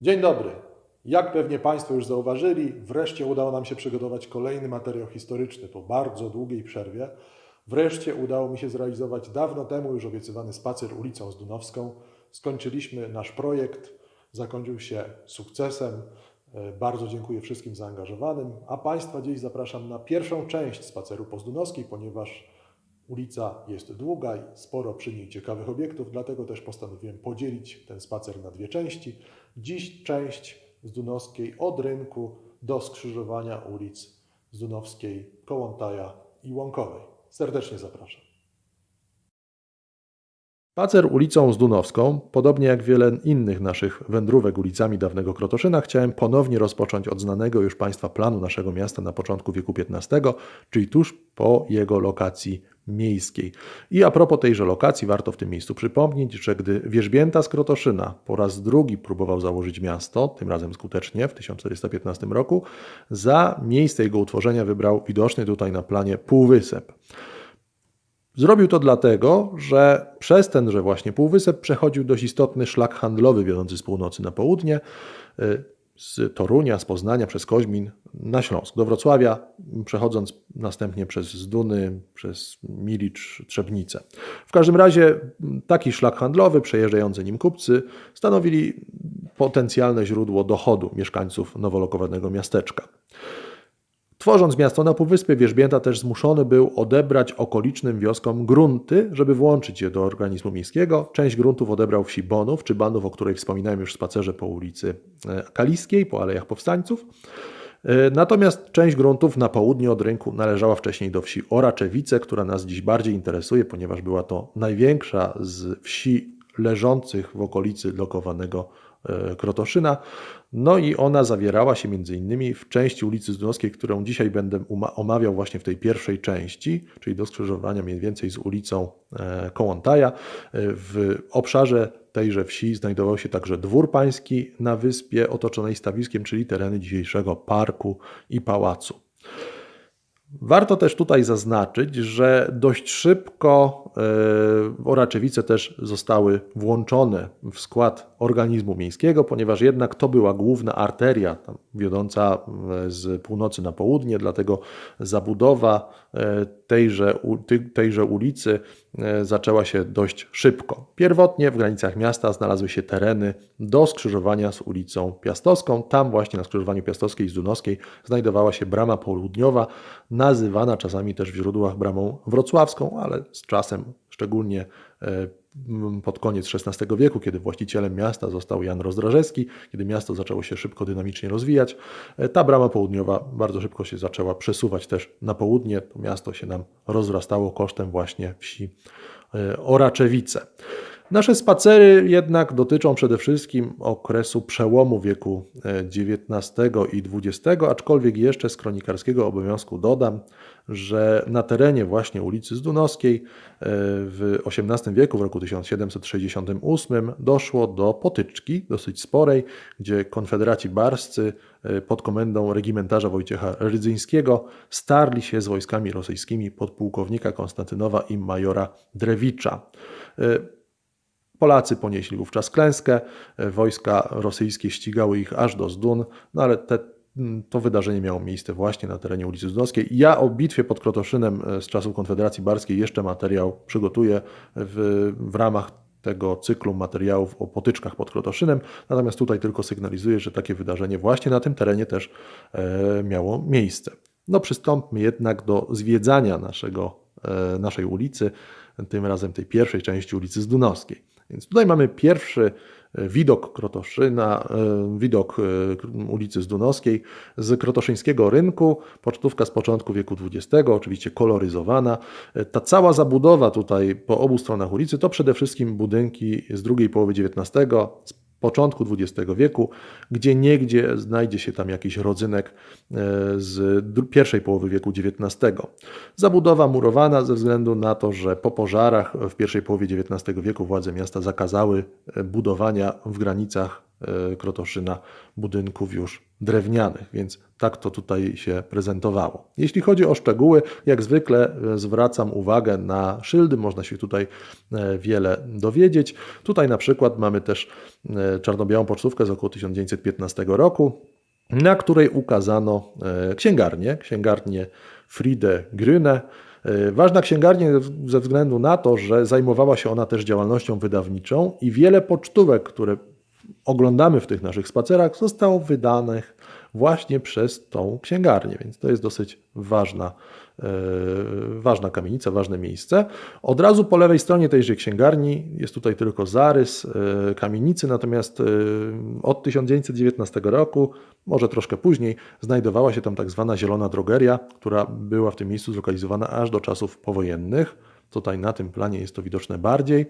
Dzień dobry. Jak pewnie Państwo już zauważyli, wreszcie udało nam się przygotować kolejny materiał historyczny po bardzo długiej przerwie. Wreszcie udało mi się zrealizować dawno temu już obiecywany spacer ulicą Zdunowską. Skończyliśmy nasz projekt, zakończył się sukcesem. E, Bardzo dziękuję wszystkim zaangażowanym, a Państwa dziś zapraszam na pierwszą część spaceru po Zdunowskiej, ponieważ Ulica jest długa i sporo przy niej ciekawych obiektów, dlatego też postanowiłem podzielić ten spacer na dwie części. Dziś część z Dunowskiej od rynku do skrzyżowania ulic Zdunowskiej, Kołątaja i Łąkowej. Serdecznie zapraszam. Spacer ulicą Zdunowską, podobnie jak wiele innych naszych wędrówek ulicami dawnego Krotoszyna, chciałem ponownie rozpocząć od znanego już Państwa planu naszego miasta na początku wieku XV, czyli tuż po jego lokacji miejskiej. I a propos tejże lokacji, warto w tym miejscu przypomnieć, że gdy Wierzbięta z Krotoszyna po raz drugi próbował założyć miasto, tym razem skutecznie w 1415 roku, za miejsce jego utworzenia wybrał widoczny tutaj na planie półwysep. Zrobił to dlatego, że przez tenże właśnie półwysep przechodził dość istotny szlak handlowy wiodący z północy na południe, y, z Torunia, z Poznania, przez Koźmin na Śląsk, do Wrocławia, przechodząc następnie przez Zduny, przez Milicz, Trzebnicę. W każdym razie taki szlak handlowy, przejeżdżający nim kupcy, stanowili potencjalne źródło dochodu mieszkańców nowolokowanego miasteczka. Tworząc miasto na Półwyspie, Wierzbięta też zmuszony był odebrać okolicznym wioskom grunty, żeby włączyć je do organizmu miejskiego. Część gruntów odebrał wsi Bonów, czy Banów, o której wspominałem już w spacerze po ulicy e, Kaliskiej, po Alejach Powstańców. E, Natomiast część gruntów na południe od rynku należała wcześniej do wsi Oraczewice, która nas dziś bardziej interesuje, ponieważ była to największa z wsi leżących w okolicy lokowanego Krotoszyna. No i ona zawierała się między innymi w części ulicy Zdunowskiej, którą dzisiaj będę omawiał właśnie w tej pierwszej części, czyli do skrzyżowania mniej więcej z ulicą e, Kołątaja. E, W obszarze tejże wsi znajdował się także dwór pański na wyspie otoczonej stawiskiem, czyli tereny dzisiejszego parku i pałacu. Warto też tutaj zaznaczyć, że dość szybko e, Oraczewice też zostały włączone w skład organizmu miejskiego, ponieważ jednak to była główna arteria wiodąca e, z północy na południe, dlatego zabudowa e, tejże, tejże ulicy zaczęła się dość szybko. Pierwotnie w granicach miasta znalazły się tereny do skrzyżowania z ulicą Piastowską. Tam właśnie na skrzyżowaniu Piastowskiej i Zdunowskiej znajdowała się brama południowa, nazywana czasami też w źródłach bramą wrocławską, ale z czasem, szczególnie e, pod koniec XVI wieku, kiedy właścicielem miasta został Jan Rozdrażewski, kiedy miasto zaczęło się szybko, dynamicznie rozwijać, e, ta brama południowa bardzo szybko się zaczęła przesuwać też na południe. To miasto się nam rozrastało kosztem właśnie wsi e, Oraczewice. Nasze spacery jednak dotyczą przede wszystkim okresu przełomu wieku e, XIX i XX, aczkolwiek jeszcze z kronikarskiego obowiązku dodam, że na terenie właśnie ulicy Zdunowskiej e, w XVIII wieku, w roku 1768, doszło do potyczki dosyć sporej, gdzie konfederaci barscy e, pod komendą regimentarza Wojciecha Rydzyńskiego starli się z wojskami rosyjskimi podpułkownika Konstantynowa i majora Drewicza. Polacy ponieśli wówczas klęskę, e, wojska rosyjskie ścigały ich aż do Zdun, no ale te, m, to wydarzenie miało miejsce właśnie na terenie ulicy Zdunowskiej. Ja o bitwie pod Krotoszynem e, z czasów Konfederacji Barskiej jeszcze materiał przygotuję w, w ramach tego cyklu materiałów o potyczkach pod Krotoszynem, natomiast tutaj tylko sygnalizuję, że takie wydarzenie właśnie na tym terenie też e, miało miejsce. No przystąpmy jednak do zwiedzania naszego, e, naszej ulicy, tym razem tej pierwszej części ulicy Zdunowskiej. Więc tutaj mamy pierwszy e, widok Krotoszyna, e, widok e, ulicy Zdunowskiej z krotoszyńskiego rynku, pocztówka z początku wieku XX, oczywiście koloryzowana. Ta cała zabudowa tutaj po obu stronach ulicy to przede wszystkim budynki z drugiej połowy XIX, początku XX wieku, gdzie niegdzie znajdzie się tam jakiś rodzynek e, z pierwszej połowy wieku XIX. Zabudowa murowana ze względu na to, że po pożarach w pierwszej połowie XIX wieku władze miasta zakazały e, budowania w granicach e, Krotoszyna budynków już drewnianych, więc tak to tutaj się prezentowało. Jeśli chodzi o szczegóły, jak zwykle e, zwracam uwagę na szyldy, można się tutaj e, wiele dowiedzieć. Tutaj na przykład mamy też e, czarno-białą pocztówkę z około 1915 roku, na której ukazano księgarnię, księgarnię Friede Grüne. Ważna księgarnia ze względu na to, że zajmowała się ona też działalnością wydawniczą i wiele pocztówek, które oglądamy w tych naszych spacerach, zostało wydanych właśnie przez tą księgarnię, więc to jest dosyć ważna, yy, ważna kamienica, ważne miejsce. Od razu po lewej stronie tejże księgarni jest tutaj tylko zarys yy, kamienicy, natomiast yy, od 1919 roku, może troszkę później, znajdowała się tam tak zwana zielona drogeria, która była w tym miejscu zlokalizowana aż do czasów powojennych. Tutaj na tym planie jest to widoczne bardziej.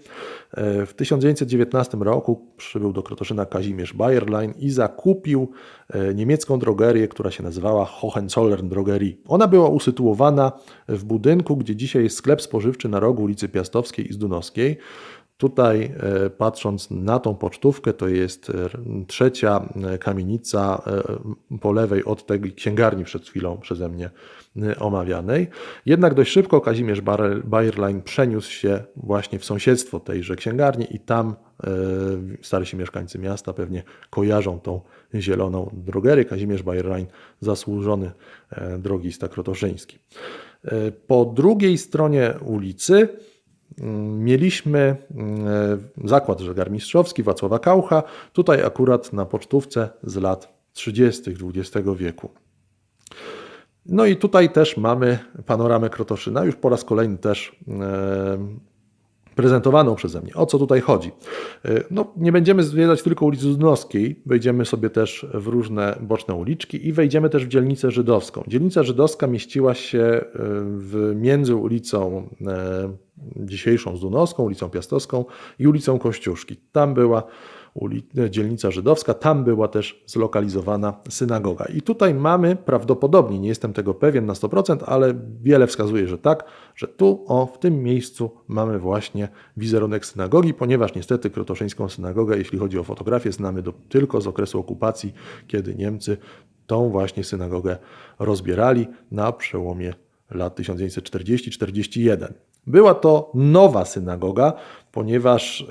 E, w 1919 roku przybył do Krotoszyna Kazimierz Bayerlein i zakupił e, niemiecką drogerię, która się nazywała Hohenzollern Drogerie. Ona była usytuowana w budynku, gdzie dzisiaj jest sklep spożywczy na rogu ulicy Piastowskiej i Zdunowskiej. Tutaj e, patrząc na tą pocztówkę, to jest trzecia kamienica po lewej od tej księgarni przed chwilą przeze mnie omawianej. Jednak dość szybko Kazimierz Bayerlein przeniósł się właśnie w sąsiedztwo tejże księgarni i tam starsi mieszkańcy miasta pewnie kojarzą tą zieloną drogerię. Kazimierz Bayerlein zasłużony e, drogista krotoszyński. E, po drugiej stronie ulicy mieliśmy e, zakład żegarmistrzowski Wacława Kaucha, tutaj akurat na pocztówce z lat 30. XX wieku. No i tutaj też mamy panoramę Krotoszyna, już po raz kolejny też e, prezentowaną przeze mnie. O co tutaj chodzi? E, no, nie będziemy zwiedzać tylko ulicy Zdunowskiej, wejdziemy sobie też w różne boczne uliczki i wejdziemy też w dzielnicę żydowską. Dzielnica żydowska mieściła się e, w, między ulicą dzisiejszą Zdunowską, ulicą Piastowską i ulicą Kościuszki. Tam była dzielnica żydowska, tam była też zlokalizowana synagoga. I tutaj mamy prawdopodobnie, nie jestem tego pewien na 100%, ale wiele wskazuje, że tak, że tu, o, w tym miejscu mamy właśnie wizerunek synagogi, ponieważ niestety krotoszyńską synagogę, jeśli chodzi o fotografię, znamy do, tylko z okresu okupacji, kiedy Niemcy tą właśnie synagogę rozbierali na przełomie lat 1940-41. Była to nowa synagoga, ponieważ e,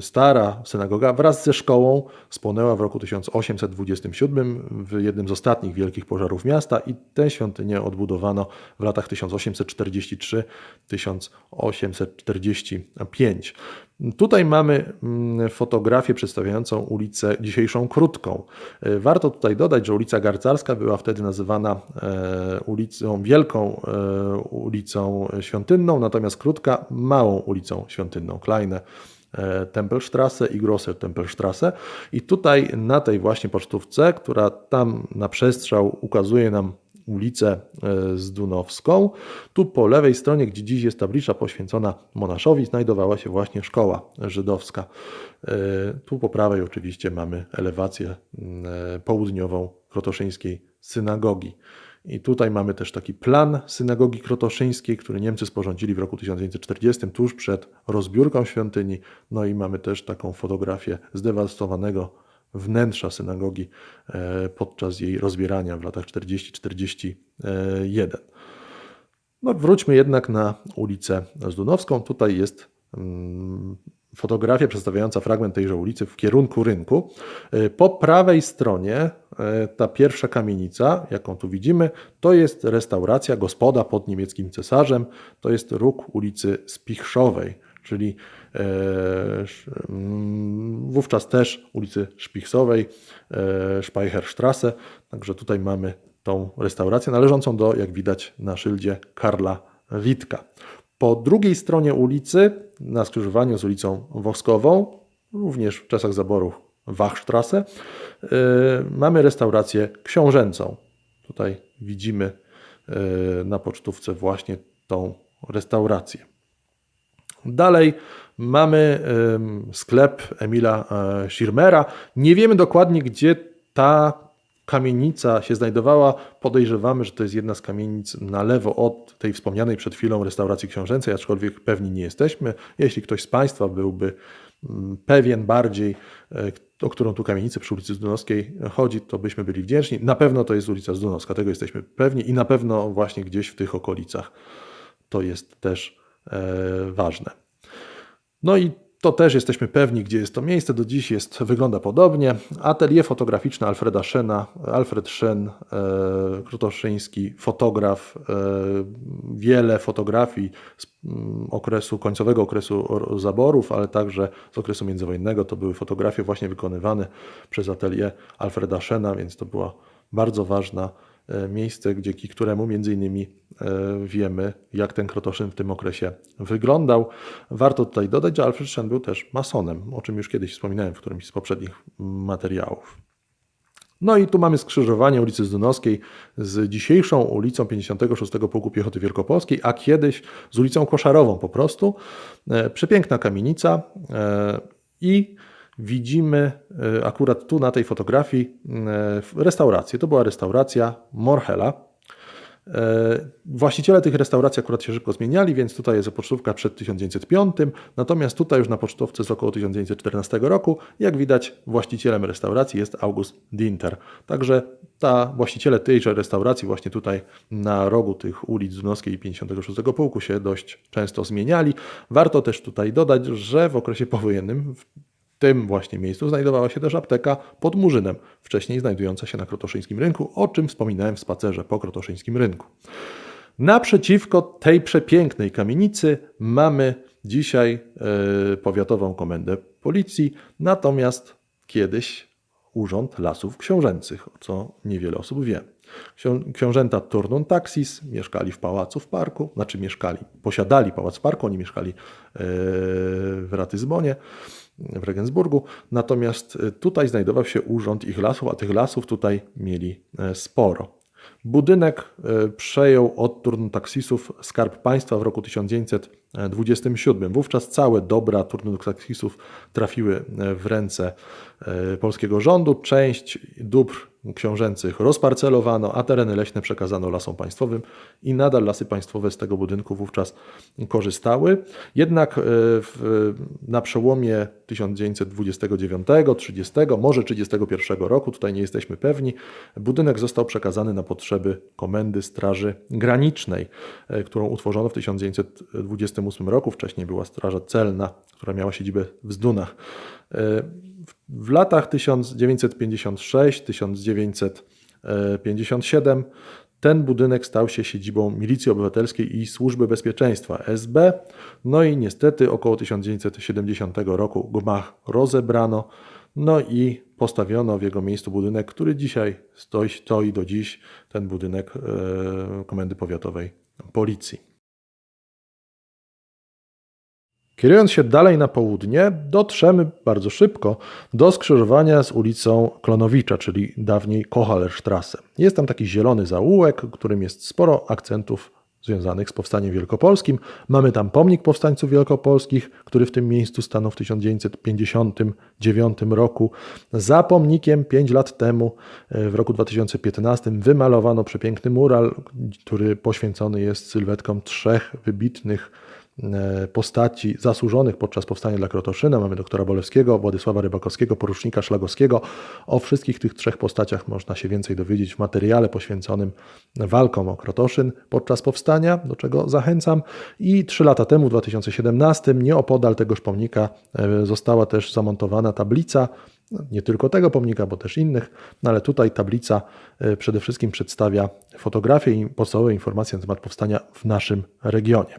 stara synagoga wraz ze szkołą spłonęła w roku 1827 w jednym z ostatnich wielkich pożarów miasta i tę świątynię odbudowano w latach 1843-1845. Tutaj mamy mm, fotografię przedstawiającą ulicę dzisiejszą Krótką. E, warto tutaj dodać, że ulica Garcarska była wtedy nazywana e, ulicą Wielką ulicą Świątynną, natomiast Krótka Małą ulicą świątynną Kleine e, Tempelstrasse i Grosser Tempelstrasse. I tutaj na tej właśnie pocztówce, która tam na przestrzał ukazuje nam ulicę e, Zdunowską, tu po lewej stronie, gdzie dziś jest tablica poświęcona monaszowi, znajdowała się właśnie szkoła żydowska. E, tu po prawej oczywiście mamy elewację południową krotoszyńskiej synagogi. I tutaj mamy też taki plan synagogi krotoszyńskiej, który Niemcy sporządzili w roku 1940, tuż przed rozbiórką świątyni. No i mamy też taką fotografię zdewastowanego wnętrza synagogi e, podczas jej rozbierania w latach 40-41. No, wróćmy jednak na ulicę Zdunowską. Tutaj jest mm, fotografia przedstawiająca fragment tejże ulicy w kierunku rynku. E, po prawej stronie ta pierwsza kamienica, jaką tu widzimy, to jest restauracja gospoda pod niemieckim cesarzem. To jest róg ulicy Spichrzowej, czyli e, mm, wówczas też ulicy Szpichsowej, Speicherstrasse. Także tutaj mamy tą restaurację należącą do, jak widać na szyldzie, Karla Witka. Po drugiej stronie ulicy, na skrzyżowaniu z ulicą Woskową, również w czasach zaborów Wachstrasse, mamy restaurację książęcą. Tutaj widzimy yy, na pocztówce właśnie tą restaurację. Dalej mamy sklep Emila Schirmera. Nie wiemy dokładnie, gdzie ta kamienica się znajdowała. Podejrzewamy, że to jest jedna z kamienic na lewo od tej wspomnianej przed chwilą restauracji książęcej, aczkolwiek pewni nie jesteśmy. Jeśli ktoś z Państwa byłby mm, pewien bardziej, e, o którą tu kamienicę przy ulicy Zdunowskiej chodzi, to byśmy byli wdzięczni. Na pewno to jest ulica Zdunowska, tego jesteśmy pewni i na pewno właśnie gdzieś w tych okolicach to jest też e, ważne. No i to też jesteśmy pewni, gdzie jest to miejsce. Do dziś jest, wygląda podobnie. Atelier fotograficzne Alfreda Szena, Alfred Szen, e, krutoszyński fotograf, e, wiele fotografii z mm, okresu, końcowego okresu zaborów, ale także z okresu międzywojennego. To były fotografie właśnie wykonywane przez atelier Alfreda Szena, więc to była bardzo ważna miejsce, dzięki któremu między innymi e, wiemy, jak ten Krotoszyn w tym okresie wyglądał. Warto tutaj dodać, że Alfred Shen był też masonem, o czym już kiedyś wspominałem w którymś z poprzednich materiałów. No i tu mamy skrzyżowanie ulicy Zdunowskiej z dzisiejszą ulicą 56 Pułku Piechoty Wielkopolskiej, a kiedyś z ulicą Koszarową po prostu. E, przepiękna kamienica i widzimy e, akurat tu na tej fotografii e, restaurację. To była restauracja Morhela. E, właściciele tych restauracji akurat się szybko zmieniali, więc tutaj jest pocztówka przed 1905, natomiast tutaj już na pocztówce z około 1914 roku, jak widać, właścicielem restauracji jest August Dinter. Także ta właściciele tejże restauracji właśnie tutaj na rogu tych ulic Dunowskiej i 56 Pułku się dość często zmieniali. Warto też tutaj dodać, że w okresie powojennym tym właśnie miejscu znajdowała się też apteka pod Murzynem, wcześniej znajdująca się na Krotoszyńskim Rynku, o czym wspominałem w spacerze po Krotoszyńskim Rynku. Naprzeciwko tej przepięknej kamienicy mamy dzisiaj yy, powiatową komendę policji, natomiast kiedyś Urząd Lasów Książęcych, co niewiele osób wie. Książęta Turnun Taxis mieszkali w pałacu w parku, znaczy mieszkali, posiadali pałac w parku, oni mieszkali yy, w Ratyzbonie w Regensburgu. Natomiast e, tutaj znajdował się urząd ich lasów, a tych lasów tutaj mieli e, sporo. Budynek e, przejął od Turntaxisów Skarb Państwa w roku 1927. Wówczas całe dobra Turntaxisów trafiły w ręce polskiego rządu. Część dóbr książęcych rozparcelowano, a tereny leśne przekazano lasom państwowym i nadal lasy państwowe z tego budynku wówczas korzystały. Jednak e, w, na przełomie 1929, 30, może 31 roku, tutaj nie jesteśmy pewni, budynek został przekazany na potrzeby Komendy Straży Granicznej, e, którą utworzono w 1928 roku. Wcześniej była Straża Celna, która miała siedzibę w Zdunach. E, w latach 1956-1957 ten budynek stał się siedzibą Milicji Obywatelskiej i Służby Bezpieczeństwa SB. No i niestety około 1970 roku gmach rozebrano, no i postawiono w jego miejscu budynek, który dzisiaj stoi, stoi do dziś, ten budynek e, Komendy Powiatowej Policji. Kierując się dalej na południe, dotrzemy bardzo szybko do skrzyżowania z ulicą Klonowicza, czyli dawniej Kochalerstrasse. Jest tam taki zielony zaułek, którym jest sporo akcentów związanych z powstaniem wielkopolskim. Mamy tam pomnik powstańców wielkopolskich, który w tym miejscu stanął w 1959 roku. Za pomnikiem 5 lat temu, e, w roku 2015, wymalowano przepiękny mural, który poświęcony jest sylwetkom trzech wybitnych postaci zasłużonych podczas powstania dla Krotoszyna. Mamy doktora Bolewskiego, Władysława Rybakowskiego, porucznika Szlagowskiego. O wszystkich tych trzech postaciach można się więcej dowiedzieć w materiale poświęconym walkom o Krotoszyn podczas powstania, do czego zachęcam. I trzy lata temu, w 2017, nieopodal tegoż pomnika e, została też zamontowana tablica nie tylko tego pomnika, bo też innych, no ale tutaj tablica e, przede wszystkim przedstawia fotografię i podstawowe informacje na temat powstania w naszym regionie.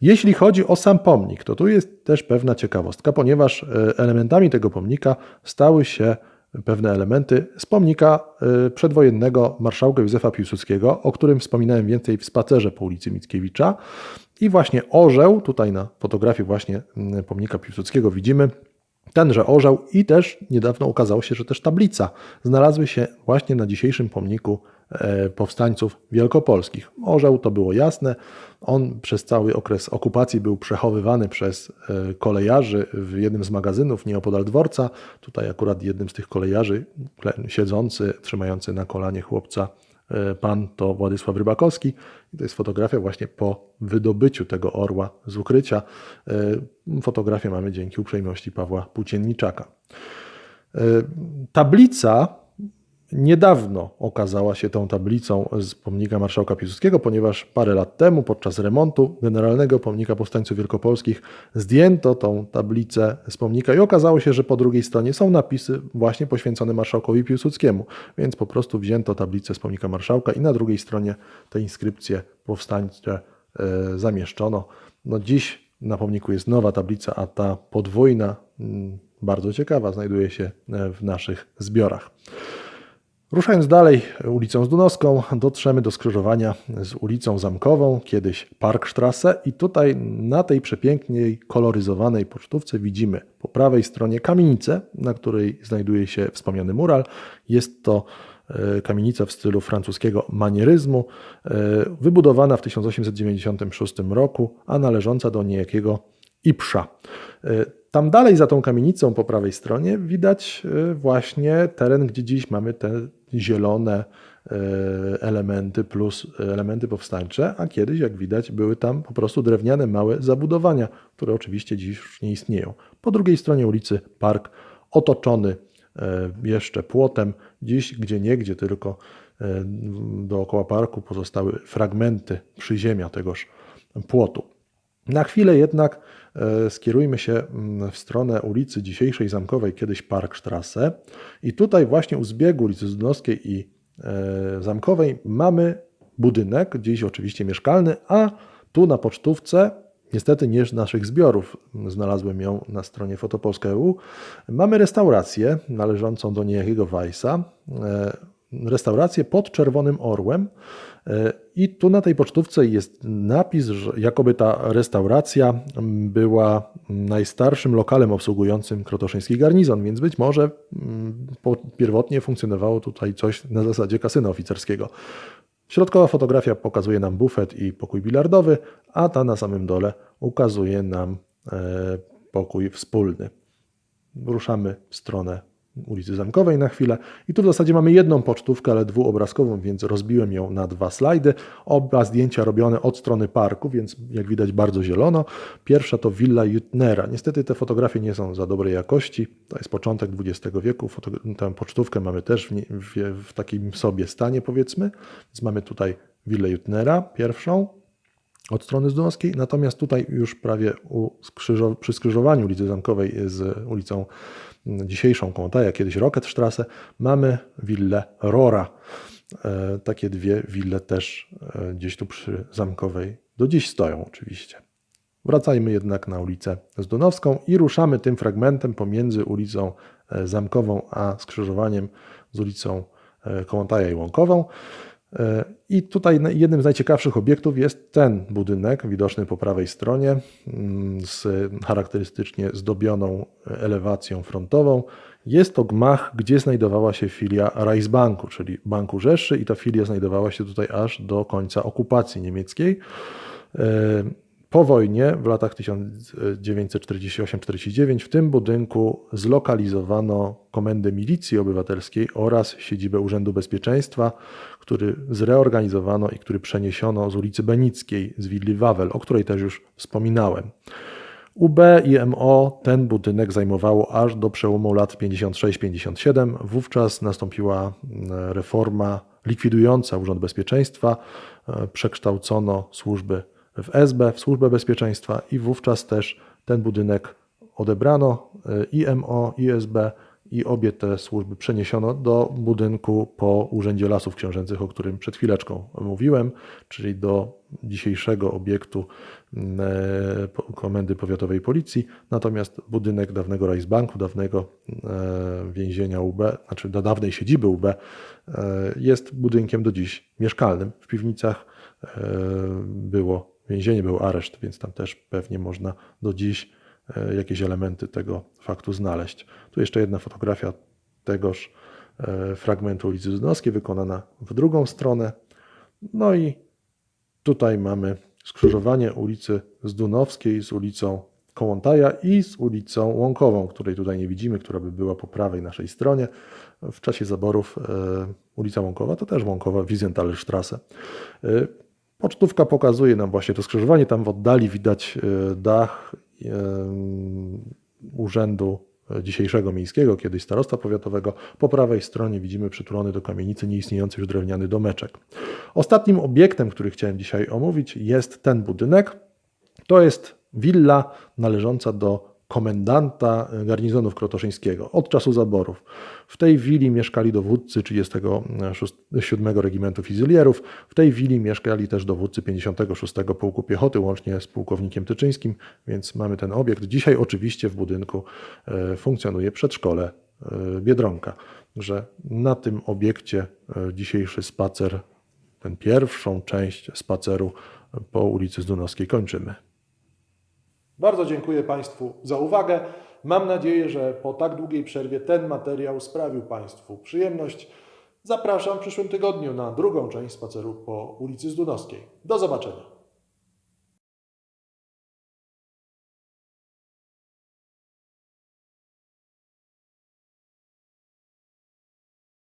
Jeśli chodzi o sam pomnik, to tu jest też pewna ciekawostka, ponieważ e, elementami tego pomnika stały się pewne elementy z pomnika e, przedwojennego marszałka Józefa Piłsudskiego, o którym wspominałem więcej w spacerze po ulicy Mickiewicza. I właśnie orzeł, tutaj na fotografii właśnie pomnika Piłsudskiego widzimy, tenże orzeł i też niedawno okazało się, że też tablica znalazły się właśnie na dzisiejszym pomniku e, powstańców wielkopolskich. Orzeł to było jasne, on przez cały okres okupacji był przechowywany przez e, kolejarzy w jednym z magazynów nieopodal dworca. Tutaj akurat jednym z tych kolejarzy, siedzący, trzymający na kolanie chłopca pan to Władysław Rybakowski. I to jest fotografia właśnie po wydobyciu tego orła z ukrycia. E, fotografię mamy dzięki uprzejmości Pawła Płócienniczaka. Tablica niedawno okazała się tą tablicą z pomnika marszałka Piłsudskiego, ponieważ parę lat temu podczas remontu Generalnego Pomnika Powstańców Wielkopolskich zdjęto tą tablicę z pomnika i okazało się, że po drugiej stronie są napisy właśnie poświęcone marszałkowi Piłsudskiemu, więc po prostu wzięto tablicę z pomnika marszałka i na drugiej stronie te inskrypcje powstańcze e, zamieszczono. No dziś na pomniku jest nowa tablica, a ta podwójna, mm, bardzo ciekawa, znajduje się e, w naszych zbiorach. Ruszając dalej ulicą Zdunowską, dotrzemy do skrzyżowania z ulicą Zamkową, kiedyś Parkstrasse i tutaj na tej przepięknej, koloryzowanej pocztówce widzimy po prawej stronie kamienicę, na której znajduje się wspomniany mural. Jest to e, kamienica w stylu francuskiego manieryzmu, e, wybudowana w 1896 roku, a należąca do niejakiego Ipsza. E, tam dalej za tą kamienicą po prawej stronie widać właśnie teren, gdzie dziś mamy te zielone e, elementy plus elementy powstańcze, a kiedyś, jak widać, były tam po prostu drewniane małe zabudowania, które oczywiście dziś już nie istnieją. Po drugiej stronie ulicy park otoczony e, jeszcze płotem, dziś gdzie niegdzie tylko e, dookoła parku pozostały fragmenty przyziemia tegoż płotu. Na chwilę jednak skierujmy się mm, w stronę ulicy dzisiejszej Zamkowej, kiedyś Parkstrasse. I tutaj właśnie u zbiegu ulicy Zdunowskiej i e, Zamkowej mamy budynek, dziś oczywiście mieszkalny, a tu na pocztówce, niestety nie z naszych zbiorów, znalazłem ją na stronie fotopolska.eu, mamy restaurację należącą do niejakiego Weissa, e, restaurację pod Czerwonym Orłem, E, I tu na tej pocztówce jest napis, że jakoby ta restauracja była najstarszym lokalem obsługującym krotoszyński garnizon, więc być może mm, pierwotnie funkcjonowało tutaj coś na zasadzie kasyna oficerskiego. Środkowa fotografia pokazuje nam bufet i pokój bilardowy, a ta na samym dole ukazuje nam e, pokój wspólny. Ruszamy w stronę ulicy Zamkowej na chwilę. I tu w zasadzie mamy jedną pocztówkę, ale dwuobrazkową, więc rozbiłem ją na dwa slajdy. Oba zdjęcia robione od strony parku, więc jak widać bardzo zielono. Pierwsza to Villa Jutnera. Niestety te fotografie nie są za dobrej jakości. To jest początek XX wieku. Tę pocztówkę mamy też w, w, w takim sobie stanie powiedzmy. Więc mamy tutaj Willę Jutnera pierwszą, od strony Zdunowskiej, natomiast tutaj już prawie u skrzyżo, przy skrzyżowaniu ulicy Zamkowej z ulicą dzisiejszą Kołątaja, kiedyś Rocketstrasse, mamy willę Rora. E, takie dwie wille też e, gdzieś tu przy Zamkowej do dziś stoją oczywiście. Wracajmy jednak na ulicę Zdunowską i ruszamy tym fragmentem pomiędzy ulicą e, Zamkową a skrzyżowaniem z ulicą Kołątaja i Łąkową. I tutaj jednym z najciekawszych obiektów jest ten budynek, widoczny po prawej stronie, mm, z charakterystycznie zdobioną elewacją frontową. Jest to gmach, gdzie znajdowała się filia Reichsbanku, czyli Banku Rzeszy, i ta filia znajdowała się tutaj aż do końca okupacji niemieckiej. Po wojnie, w latach 1948-49, w tym budynku zlokalizowano Komendę Milicji Obywatelskiej oraz siedzibę Urzędu Bezpieczeństwa, który zreorganizowano i który przeniesiono z ulicy Benickiej, z willi Wawel, o której też już wspominałem. UB i MO ten budynek zajmowało aż do przełomu lat 56-57. Wówczas nastąpiła mm, reforma likwidująca Urząd Bezpieczeństwa, e, przekształcono służby w SB, w Służbę Bezpieczeństwa i wówczas też ten budynek odebrano e, IMO, ISB i obie te służby przeniesiono do budynku po Urzędzie Lasów Książęcych, o którym przed chwileczką mówiłem, czyli do dzisiejszego obiektu mm, e, Komendy Powiatowej Policji. Natomiast budynek dawnego Reichsbanku, dawnego e, więzienia UB, znaczy do dawnej siedziby UB, jest budynkiem do dziś mieszkalnym. W piwnicach było więzienie, był areszt, więc tam też pewnie można do dziś e, jakieś elementy tego faktu znaleźć. Tu jeszcze jedna fotografia tegoż e, fragmentu ulicy Zdunowskiej, wykonana w drugą stronę. No i tutaj mamy skrzyżowanie ulicy Zdunowskiej z ulicą Kołątaja i z ulicą Łąkową, której tutaj nie widzimy, która by była po prawej naszej stronie. W czasie zaborów e, ulica Łąkowa to też Łąkowa, Wiesentalstrasse. E, Pocztówka pokazuje nam właśnie to skrzyżowanie. Tam w oddali widać e, dach e, Urzędu dzisiejszego miejskiego, kiedyś starosta powiatowego. Po prawej stronie widzimy przytulony do kamienicy nieistniejący już drewniany domeczek. Ostatnim obiektem, który chciałem dzisiaj omówić, jest ten budynek. To jest willa należąca do komendanta garnizonu krotoszyńskiego od czasu zaborów. W tej willi mieszkali dowódcy 37 Regimentu Fizylierów. W tej willi mieszkali też dowódcy 56 Pułku Piechoty, łącznie z pułkownikiem Tyczyńskim, więc mamy ten obiekt. Dzisiaj oczywiście w budynku e, funkcjonuje przedszkole e, Biedronka, że na tym obiekcie e, dzisiejszy spacer, tę pierwszą część spaceru po ulicy Zdunowskiej kończymy. Bardzo dziękuję Państwu za uwagę. Mam nadzieję, że po tak długiej przerwie ten materiał sprawił Państwu przyjemność. Zapraszam w przyszłym tygodniu na drugą część spaceru po ulicy Zdunowskiej. Do zobaczenia.